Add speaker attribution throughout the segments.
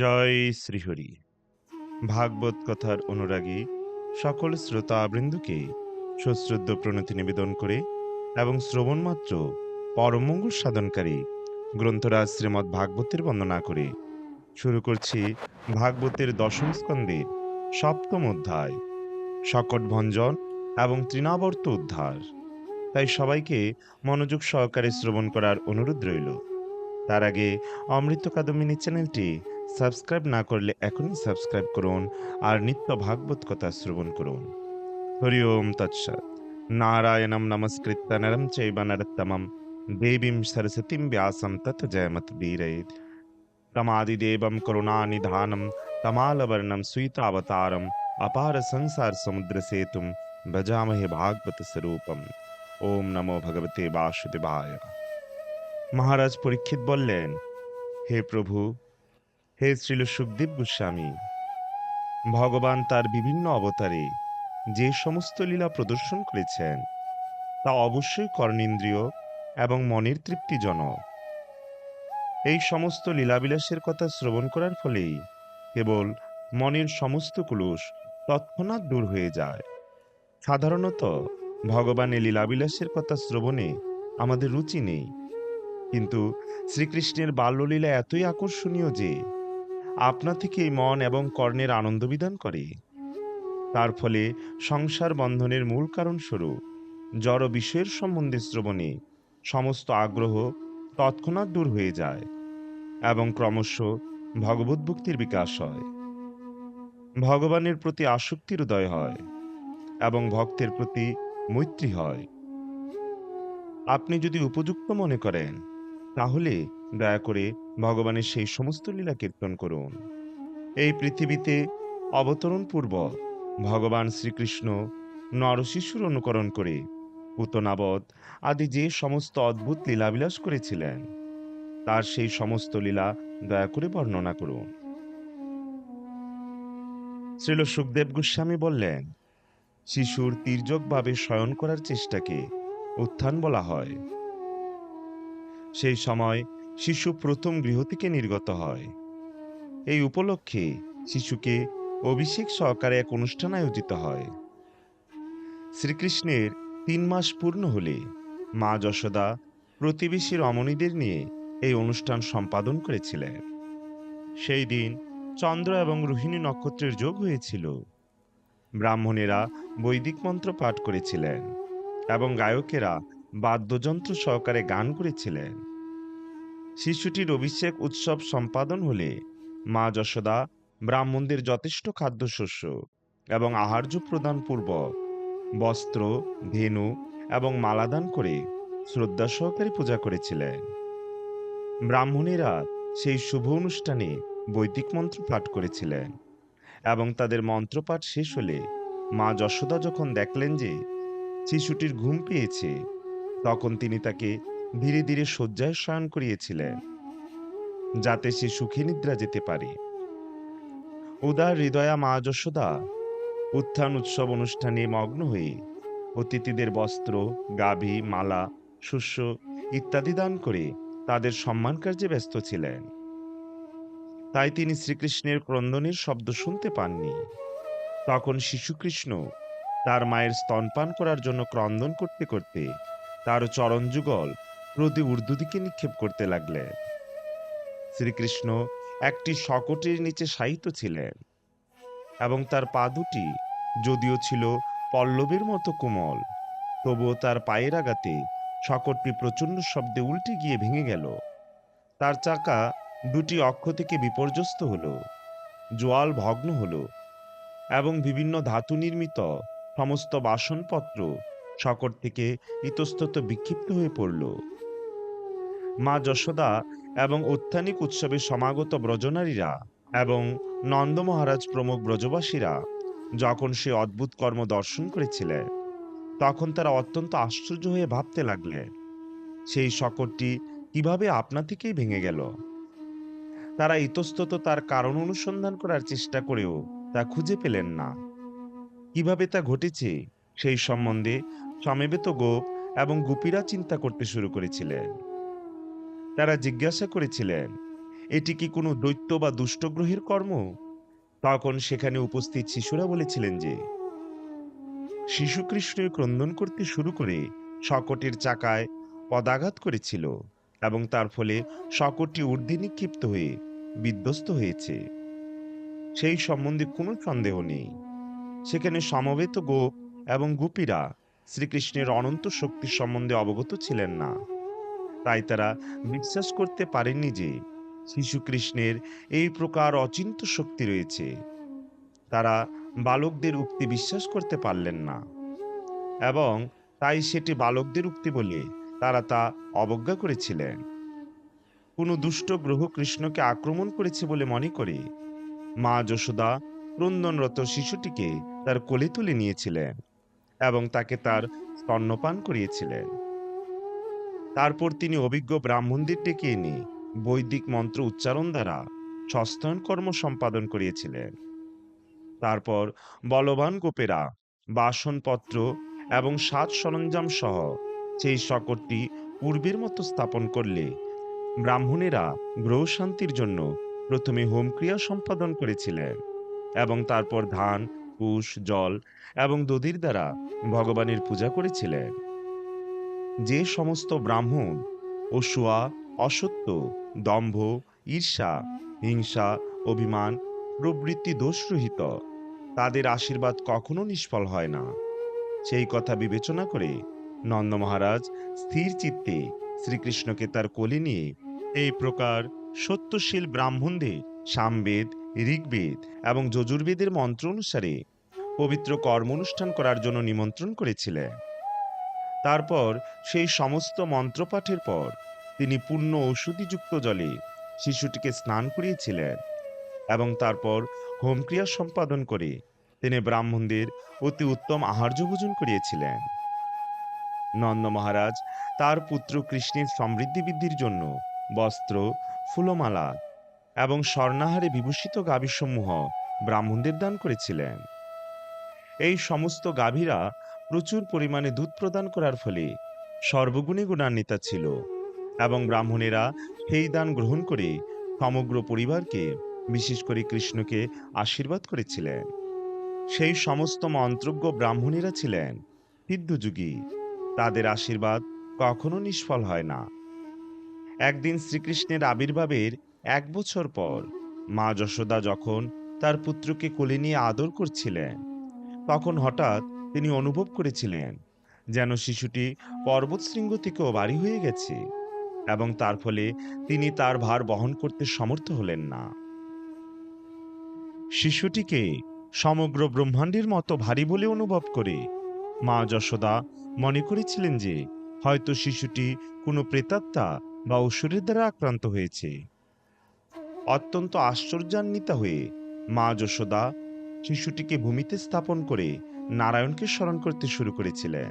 Speaker 1: জয় শ্রীহরি ভাগবত কথার অনুরাগী সকল শ্রোতা বৃন্দুকে সশ্রদ্ধ প্রণতি নিবেদন করে এবং শ্রবণ মাত্র পরমঙ্গল সাধনকারী গ্রন্থরাজ শ্রীমৎ ভাগবতের বন্দনা করে শুরু করছি ভাগবতের দশম স্কন্ধে সপ্তম অধ্যায় শকট ভঞ্জন এবং তৃণাবর্ত উদ্ধার তাই সবাইকে মনোযোগ সহকারে শ্রবণ করার অনুরোধ রইল তার আগে অমৃত কাদমিনী চ্যানেলটি সাবস্ক্রাইব না করলে এখনই সাবস্ক্রাইব করুন আর নিত্য ভাগবত কথা শ্রবণ করুন হরি ওম তৎসৎ নারায়ণম নমস্কৃত্য নরম চৈব নরোত্তমম দেবীম সরস্বতীম ব্যাসম তত জয়মত বীরয়েত তমাদিদেবম করুণানিধানম তমালবর্ণম সুইতাবতারম অপার সংসার সমুদ্র সেতুম ভজামহে ভাগবত স্বরূপম ওম নমো ভগবতে বাসুদেবায় মহারাজ পরীক্ষিত বললেন হে প্রভু হে শ্রীল সুখদেব গোস্বামী ভগবান তার বিভিন্ন অবতারে যে সমস্ত লীলা প্রদর্শন করেছেন তা অবশ্যই কর্ণেন্দ্রীয় এবং মনের তৃপ্তিজনক এই সমস্ত লীলাবিলাসের কথা শ্রবণ করার ফলেই কেবল মনের সমস্ত কুলুষ তৎক্ষণাৎ দূর হয়ে যায় সাধারণত ভগবানের লীলাবিলাসের কথা শ্রবণে আমাদের রুচি নেই কিন্তু শ্রীকৃষ্ণের বাল্যলীলা এতই আকর্ষণীয় যে আপনা থেকেই মন এবং কর্ণের আনন্দ বিধান করে তার ফলে সংসার বন্ধনের মূল কারণ স্বরূপ জড় বিষয়ের সম্বন্ধে শ্রবণে সমস্ত আগ্রহ তৎক্ষণাৎ দূর হয়ে যায় এবং ক্রমশ ভগবদ্ভক্তির বিকাশ হয় ভগবানের প্রতি আসক্তির উদয় হয় এবং ভক্তের প্রতি মৈত্রী হয় আপনি যদি উপযুক্ত মনে করেন তাহলে দয়া করে ভগবানের সেই সমস্ত লীলা কীর্তন করুন এই পৃথিবীতে অবতরণ পূর্ব ভগবান শ্রীকৃষ্ণ নরশিশুর অনুকরণ করে পুতনাবত আদি যে সমস্ত অদ্ভুত লীলাবিলাস করেছিলেন তার সেই সমস্ত লীলা দয়া করে বর্ণনা করুন শ্রীল সুখদেব গোস্বামী বললেন শিশুর তীর্যকভাবে শয়ন করার চেষ্টাকে উত্থান বলা হয় সেই সময় শিশু প্রথম গৃহ থেকে নির্গত হয় এই উপলক্ষে শিশুকে অভিষেক সহকারে এক অনুষ্ঠান আয়োজিত হয় শ্রীকৃষ্ণের তিন মাস পূর্ণ হলে মা যশোদা প্রতিবেশী রমণীদের নিয়ে এই অনুষ্ঠান সম্পাদন করেছিলেন সেই দিন চন্দ্র এবং রোহিণী নক্ষত্রের যোগ হয়েছিল ব্রাহ্মণেরা বৈদিক মন্ত্র পাঠ করেছিলেন এবং গায়কেরা বাদ্যযন্ত্র সহকারে গান করেছিলেন শিশুটির অভিষেক উৎসব সম্পাদন হলে মা যশোদা ব্রাহ্মণদের যথেষ্ট খাদ্যশস্য এবং আহার্য প্রদান পূর্বক বস্ত্র ধেনু এবং মালাদান করে শ্রদ্ধা সহকারে পূজা করেছিলেন ব্রাহ্মণেরা সেই শুভ অনুষ্ঠানে বৈদিক মন্ত্র পাঠ করেছিলেন এবং তাদের মন্ত্রপাঠ শেষ হলে মা যশোদা যখন দেখলেন যে শিশুটির ঘুম পেয়েছে তখন তিনি তাকে ধীরে ধীরে শয্যায় শয়ন করিয়েছিলেন যাতে সে সুখী নিদ্রা যেতে পারে উদার হৃদয়া মা যশোদা উত্থান উৎসব অনুষ্ঠানে মগ্ন হয়ে অতিথিদের বস্ত্র গাভী মালা শস্য ইত্যাদি দান করে তাদের সম্মান কার্যে ব্যস্ত ছিলেন তাই তিনি শ্রীকৃষ্ণের ক্রন্দনের শব্দ শুনতে পাননি তখন শিশুকৃষ্ণ তার মায়ের স্তনপান করার জন্য ক্রন্দন করতে করতে তার চরণ যুগল প্রতি উর্দু দিকে নিক্ষেপ করতে লাগলেন শ্রীকৃষ্ণ একটি শকটের নিচে শায়িত ছিলেন এবং তার পা দুটি যদিও ছিল পল্লবের মতো কোমল তবুও তার পায়ের আগাতে শকটটি প্রচণ্ড শব্দে উল্টে গিয়ে ভেঙে গেল তার চাকা দুটি অক্ষ থেকে বিপর্যস্ত হল জোয়াল ভগ্ন হল এবং বিভিন্ন ধাতু নির্মিত সমস্ত বাসনপত্র শকর থেকে ইতস্তত বিক্ষিপ্ত হয়ে পড়ল মা যশোদা এবং অত্যানিক উৎসবে সমাগত ব্রজনারীরা এবং নন্দ মহারাজ প্রমুখ ব্রজবাসীরা যখন সে অদ্ভুত কর্ম দর্শন করেছিলেন তখন তারা অত্যন্ত আশ্চর্য হয়ে ভাবতে লাগলে সেই শকরটি কিভাবে আপনা থেকেই ভেঙে গেল তারা ইতস্তত তার কারণ অনুসন্ধান করার চেষ্টা করেও তা খুঁজে পেলেন না কিভাবে তা ঘটেছে সেই সম্বন্ধে সমেবেত গোপ এবং গুপিরা চিন্তা করতে শুরু করেছিলেন তারা জিজ্ঞাসা করেছিলেন এটি কি কোনো দৈত্য বা দুষ্টগ্রহের কর্ম তখন সেখানে উপস্থিত শিশুরা বলেছিলেন যে শিশুকৃষ্ণের ক্রন্দন করতে শুরু করে শকটের চাকায় পদাঘাত করেছিল এবং তার ফলে শকটটি ঊর্ধ্বে নিক্ষিপ্ত হয়ে বিধ্বস্ত হয়েছে সেই সম্বন্ধে কোনো সন্দেহ নেই সেখানে সমবেত গোপ এবং গুপিরা শ্রীকৃষ্ণের অনন্ত শক্তি সম্বন্ধে অবগত ছিলেন না তাই তারা বিশ্বাস করতে পারেননি যে শিশু কৃষ্ণের এই প্রকার অচিন্ত শক্তি রয়েছে তারা বালকদের উক্তি বিশ্বাস করতে পারলেন না এবং তাই সেটি বালকদের উক্তি বলে তারা তা অবজ্ঞা করেছিলেন কোনো দুষ্ট গ্রহ কৃষ্ণকে আক্রমণ করেছে বলে মনে করে মা যশোদা ক্রন্দনরত শিশুটিকে তার কোলে তুলে নিয়েছিলেন এবং তাকে তার স্তন্যপান করিয়েছিলেন তারপর তিনি অভিজ্ঞ ব্রাহ্মণদের ডেকে এনে বৈদিক মন্ত্র উচ্চারণ দ্বারা সস্তন কর্ম সম্পাদন করিয়েছিলেন তারপর বলবান গোপেরা বাসনপত্র এবং সাজ সরঞ্জাম সহ সেই শকরটি পূর্বের মতো স্থাপন করলে ব্রাহ্মণেরা গ্রহ শান্তির জন্য প্রথমে হোমক্রিয়া সম্পাদন করেছিলেন এবং তারপর ধান কুশ জল এবং দধির দ্বারা ভগবানের পূজা করেছিলেন যে সমস্ত ব্রাহ্মণ অসুয়া অসত্য দম্ভ ঈর্ষা হিংসা অভিমান প্রবৃত্তি দোষরহিত তাদের আশীর্বাদ কখনো নিষ্ফল হয় না সেই কথা বিবেচনা করে নন্দ মহারাজ স্থির চিত্তে শ্রীকৃষ্ণকে তার কোলে নিয়ে এই প্রকার সত্যশীল ব্রাহ্মণদের সামবেদ ঋগ্বেদ এবং যজুর্বেদের মন্ত্র অনুসারে পবিত্র কর্ম অনুষ্ঠান করার জন্য নিমন্ত্রণ করেছিলেন তারপর সেই সমস্ত মন্ত্রপাঠের পর তিনি পূর্ণ ঔষধিযুক্ত জলে শিশুটিকে স্নান করিয়েছিলেন এবং তারপর হোমক্রিয়া সম্পাদন করে তিনি ব্রাহ্মণদের অতি উত্তম আহার্য ভোজন করিয়েছিলেন নন্দ মহারাজ তার পুত্র কৃষ্ণের সমৃদ্ধি বৃদ্ধির জন্য বস্ত্র ফুলমালা এবং স্বর্ণাহারে বিভূষিত গাভীসমূহ ব্রাহ্মণদের দান করেছিলেন এই সমস্ত গাভীরা প্রচুর পরিমাণে দুধ প্রদান করার ফলে সর্বগুণী গুণান্বিতা ছিল এবং ব্রাহ্মণেরা সেই দান গ্রহণ করে সমগ্র পরিবারকে বিশেষ করে কৃষ্ণকে আশীর্বাদ করেছিলেন সেই সমস্ত মন্ত্রজ্ঞ ব্রাহ্মণেরা ছিলেন সিদ্ধযুগী তাদের আশীর্বাদ কখনো নিষ্ফল হয় না একদিন শ্রীকৃষ্ণের আবির্ভাবের এক বছর পর মা যশোদা যখন তার পুত্রকে কোলে নিয়ে আদর করছিলেন তখন হঠাৎ তিনি অনুভব করেছিলেন যেন শিশুটি পর্বতশৃঙ্গ থেকেও বাড়ি হয়ে গেছে এবং তার ফলে তিনি তার ভার বহন করতে সমর্থ হলেন না শিশুটিকে সমগ্র ব্রহ্মাণ্ডের মতো ভারী বলে অনুভব করে মা যশোদা মনে করেছিলেন যে হয়তো শিশুটি কোনো প্রেতাত্মা বা ঔষধের দ্বারা আক্রান্ত হয়েছে অত্যন্ত আশ্চর্যান্বিতা হয়ে মা যশোদা শিশুটিকে ভূমিতে স্থাপন করে নারায়ণকে স্মরণ করতে শুরু করেছিলেন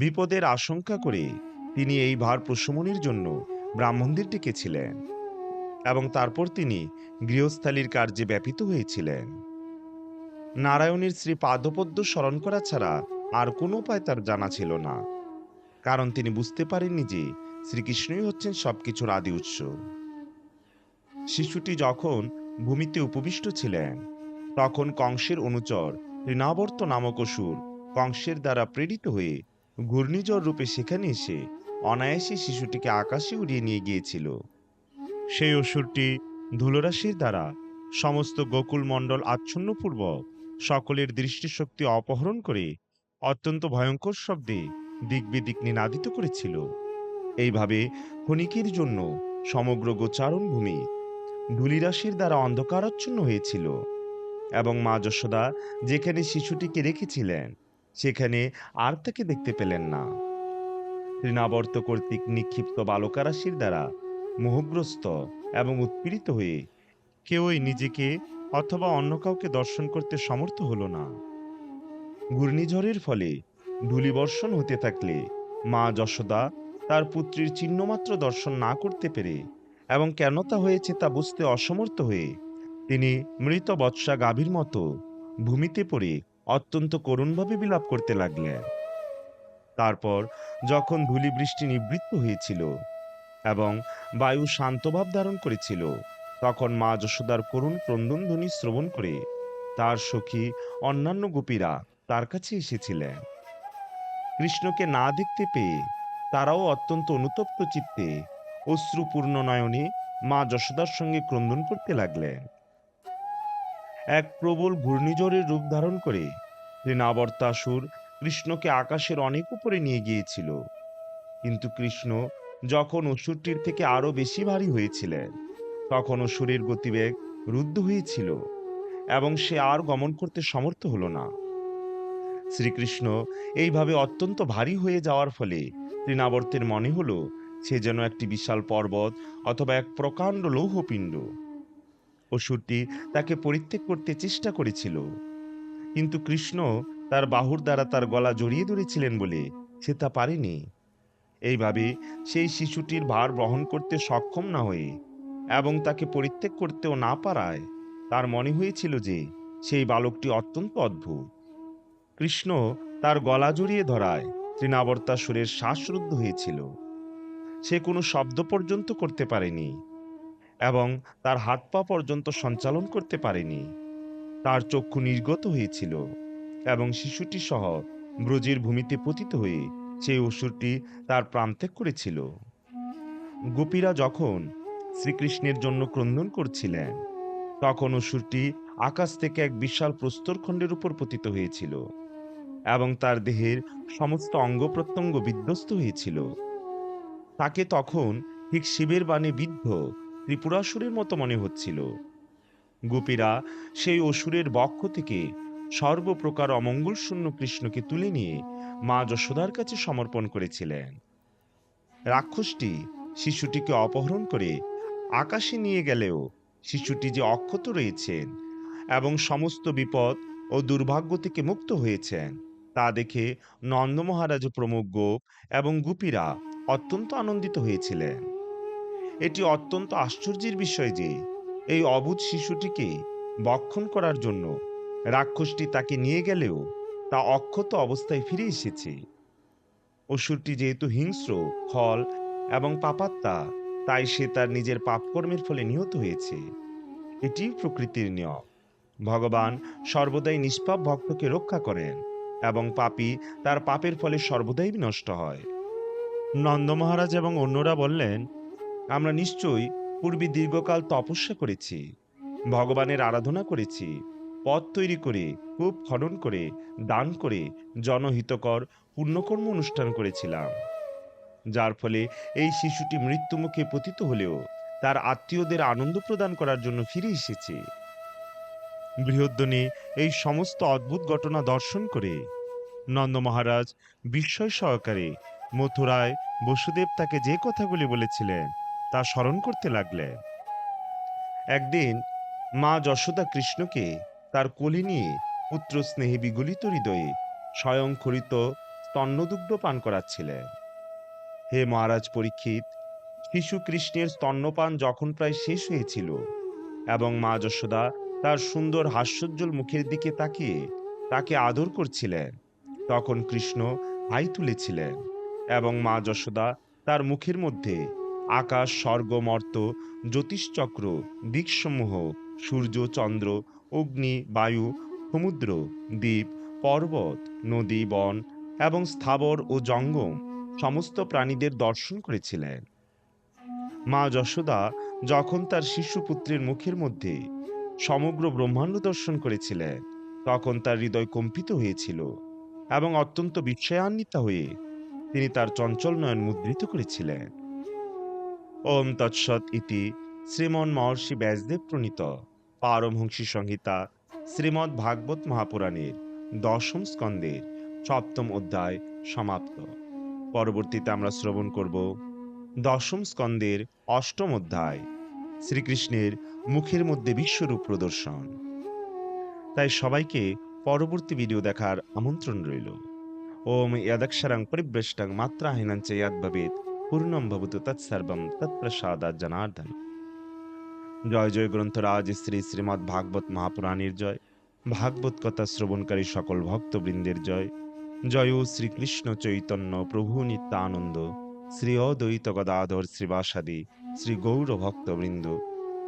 Speaker 1: বিপদের আশঙ্কা করে তিনি এই ভার প্রশমনের জন্য ব্রাহ্মণদের ডেকেছিলেন এবং তারপর তিনি গৃহস্থালির কার্যে ব্যাপিত হয়েছিলেন নারায়ণের শ্রী পাদপদ্য স্মরণ করা ছাড়া আর কোনো উপায় তার জানা ছিল না কারণ তিনি বুঝতে পারেননি যে শ্রীকৃষ্ণই হচ্ছেন সবকিছুর আদি উৎস শিশুটি যখন ভূমিতে উপবিষ্ট ছিলেন তখন কংসের অনুচর ঋণাবর্ত নামক অসুর কংসের দ্বারা প্রেরিত হয়ে ঘূর্ণিঝড় রূপে সেখানে এসে অনায়াসে শিশুটিকে আকাশে উড়িয়ে নিয়ে গিয়েছিল সেই অসুরটি ধুলরাশির দ্বারা সমস্ত গোকুল মণ্ডল আচ্ছন্নপূর্বক সকলের দৃষ্টিশক্তি অপহরণ করে অত্যন্ত ভয়ঙ্কর শব্দে দিকবিদিক নিনাদিত করেছিল এইভাবে হনিকের জন্য সমগ্র গোচারণ ভূমি ধুলিরাশির দ্বারা অন্ধকারাচ্ছন্ন হয়েছিল এবং মা যশোদা যেখানে শিশুটিকে রেখেছিলেন সেখানে আর তাকে দেখতে পেলেন না ঋণাবর্ত কর্তৃক নিক্ষিপ্ত বালকারাশির দ্বারা মোহগ্রস্ত এবং উৎপীড়িত হয়ে কেউই নিজেকে অথবা অন্য কাউকে দর্শন করতে সমর্থ হল না ঘূর্ণিঝড়ের ফলে ধূলিবর্ষণ হতে থাকলে মা যশোদা তার পুত্রীর চিহ্নমাত্র দর্শন না করতে পেরে এবং কেন তা হয়েছে তা বুঝতে অসমর্থ হয়ে তিনি মৃত বৎসা গাভীর মতো ভূমিতে পড়ে অত্যন্ত করুণভাবে বিলাপ করতে লাগলেন তারপর যখন ধুলি বৃষ্টি নিবৃত্ত হয়েছিল এবং বায়ু শান্তভাব ধারণ করেছিল তখন মা যশোদার করুণ ক্রন্দন ধ্বনি শ্রবণ করে তার সখী অন্যান্য গোপীরা তার কাছে এসেছিলেন কৃষ্ণকে না দেখতে পেয়ে তারাও অত্যন্ত অনুতপ্ত চিত্তে অশ্রুপূর্ণ নয়নে মা যশোদার সঙ্গে ক্রন্দন করতে লাগলেন এক প্রবল ঘূর্ণিঝড়ের রূপ ধারণ করে ঋণাবর্তাসুর কৃষ্ণকে আকাশের অনেক উপরে নিয়ে গিয়েছিল কিন্তু কৃষ্ণ যখন অসুরটির থেকে আরো বেশি ভারী হয়েছিলেন তখন অসুরের গতিবেগ রুদ্ধ হয়েছিল এবং সে আর গমন করতে সমর্থ হল না শ্রীকৃষ্ণ এইভাবে অত্যন্ত ভারী হয়ে যাওয়ার ফলে ঋণাবর্তের মনে হলো সে যেন একটি বিশাল পর্বত অথবা এক প্রকাণ্ড লৌহপিণ্ড অসুরটি তাকে পরিত্যাগ করতে চেষ্টা করেছিল কিন্তু কৃষ্ণ তার বাহুর দ্বারা তার গলা জড়িয়ে ধরেছিলেন বলে সে তা পারেনি এইভাবে সেই শিশুটির ভার বহন করতে সক্ষম না হয়ে এবং তাকে পরিত্যাগ করতেও না পারায় তার মনে হয়েছিল যে সেই বালকটি অত্যন্ত অদ্ভুত কৃষ্ণ তার গলা জড়িয়ে ধরায় তৃণাবর্তা সুরের শ্বাসরুদ্ধ হয়েছিল সে কোনো শব্দ পর্যন্ত করতে পারেনি এবং তার হাত পা পর্যন্ত সঞ্চালন করতে পারেনি তার চক্ষু নির্গত হয়েছিল এবং শিশুটি সহ ব্রজের ভূমিতে পতিত হয়ে সেই অসুরটি তার প্রান্তে করেছিল গোপীরা যখন শ্রীকৃষ্ণের জন্য ক্রন্দন করছিলেন তখন অসুরটি আকাশ থেকে এক বিশাল প্রস্তরখণ্ডের উপর পতিত হয়েছিল এবং তার দেহের সমস্ত অঙ্গ প্রত্যঙ্গ বিধ্বস্ত হয়েছিল তাকে তখন ঠিক শিবের বাণে বিদ্ধ ত্রিপুরাসুরের মতো মনে হচ্ছিল গোপীরা সেই অসুরের বক্ষ থেকে সর্বপ্রকার অমঙ্গল শূন্য কৃষ্ণকে তুলে নিয়ে মা যশোদার কাছে সমর্পণ করেছিলেন রাক্ষসটি শিশুটিকে অপহরণ করে আকাশে নিয়ে গেলেও শিশুটি যে অক্ষত রয়েছেন এবং সমস্ত বিপদ ও দুর্ভাগ্য থেকে মুক্ত হয়েছেন তা দেখে নন্দ মহারাজ প্রমুখ গোপ এবং গুপিরা অত্যন্ত আনন্দিত হয়েছিলেন এটি অত্যন্ত আশ্চর্যের বিষয় যে এই অবুধ শিশুটিকে বক্ষণ করার জন্য রাক্ষসটি তাকে নিয়ে গেলেও তা অক্ষত অবস্থায় ফিরে এসেছে অসুরটি যেহেতু হিংস্র ফল এবং পাপাত্তা তাই সে তার নিজের পাপকর্মের ফলে নিহত হয়েছে এটি প্রকৃতির নিয়ম ভগবান সর্বদাই নিষ্পাপ ভক্তকে রক্ষা করেন এবং পাপী তার পাপের ফলে সর্বদাই বিনষ্ট হয় নন্দ মহারাজ এবং অন্যরা বললেন আমরা নিশ্চয়ই পূর্বে দীর্ঘকাল তপস্যা করেছি ভগবানের আরাধনা করেছি পথ তৈরি করে কূপ খনন করে দান করে জনহিতকর পুণ্যকর্ম অনুষ্ঠান করেছিলাম যার ফলে এই শিশুটি মৃত্যুমুখে পতিত হলেও তার আত্মীয়দের আনন্দ প্রদান করার জন্য ফিরে এসেছে বৃহদ্দনে এই সমস্ত অদ্ভুত ঘটনা দর্শন করে নন্দ মহারাজ বিস্ময় সহকারে মথুরায় বসুদেব তাকে যে কথাগুলি বলেছিলেন তা স্মরণ করতে লাগলে একদিন মা যশোদা কৃষ্ণকে তার কোলে নিয়ে পুত্র স্নেহে বিগলিত হৃদয়ে স্বয়ংক্ষরিত স্তন্নদুগ্ধ পান করাচ্ছিলেন হে মহারাজ পরীক্ষিত শিশু কৃষ্ণের স্তন্যপান যখন প্রায় শেষ হয়েছিল এবং মা যশোদা তার সুন্দর হাস্যোজ্জ্বল মুখের দিকে তাকিয়ে তাকে আদর করছিলেন তখন কৃষ্ণ হাই তুলেছিলেন এবং মা যশোদা তার মুখের মধ্যে আকাশ স্বর্গ মর্ত জ্যোতিষচক্র দিকসমূহ সূর্য চন্দ্র অগ্নি বায়ু সমুদ্র দ্বীপ পর্বত নদী বন এবং স্থাবর ও জঙ্গম সমস্ত প্রাণীদের দর্শন করেছিলেন মা যশোদা যখন তার শিশু পুত্রের মুখের মধ্যে সমগ্র ব্রহ্মাণ্ড দর্শন করেছিলেন তখন তার হৃদয় কম্পিত হয়েছিল এবং অত্যন্ত বিস্ময়ান্বিতা হয়ে তিনি তার চঞ্চল নয়ন মুদ্রিত করেছিলেন ওম তৎসৎ ইতি শ্রীমন মহর্ষি ব্যাসদেব প্রণীত পারমহংসী সংহিতা শ্রীমদ্ ভাগবত মহাপুরাণের দশম স্কন্দের সপ্তম অধ্যায় সমাপ্ত পরবর্তীতে আমরা শ্রবণ করব দশম স্কন্দের অষ্টম অধ্যায় শ্রীকৃষ্ণের মুখের মধ্যে বিশ্বরূপ প্রদর্শন তাই সবাইকে পরবর্তী ভিডিও দেখার আমন্ত্রণ রইল ওম ইয়াদক্ষরং পরিবৃষ্টং মাত্রাহীনং চ ইয়াদ ভবেত পূর্ণম ভবতু তৎ তৎ তৎপ্রসাদা জনার্দন জয় জয় গ্রন্থরাজ শ্রী শ্রীমদ্ ভাগবত মহাপুরাণীর জয় ভাগবত কথা শ্রবণকারী সকল ভক্তবৃন্দের জয় জয় শ্রীকৃষ্ণ চৈতন্য প্রভু নিত্যানন্দ শ্রী অদ্বৈত গদাধর শ্রীবাসাদি শ্রী গৌর ভক্তবৃন্দ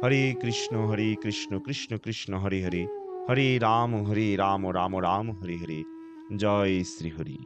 Speaker 1: হরে কৃষ্ণ হরে কৃষ্ণ কৃষ্ণ কৃষ্ণ হরে হরে হরে রাম হরে রাম রাম রাম হরে হরে জয় শ্রীহরি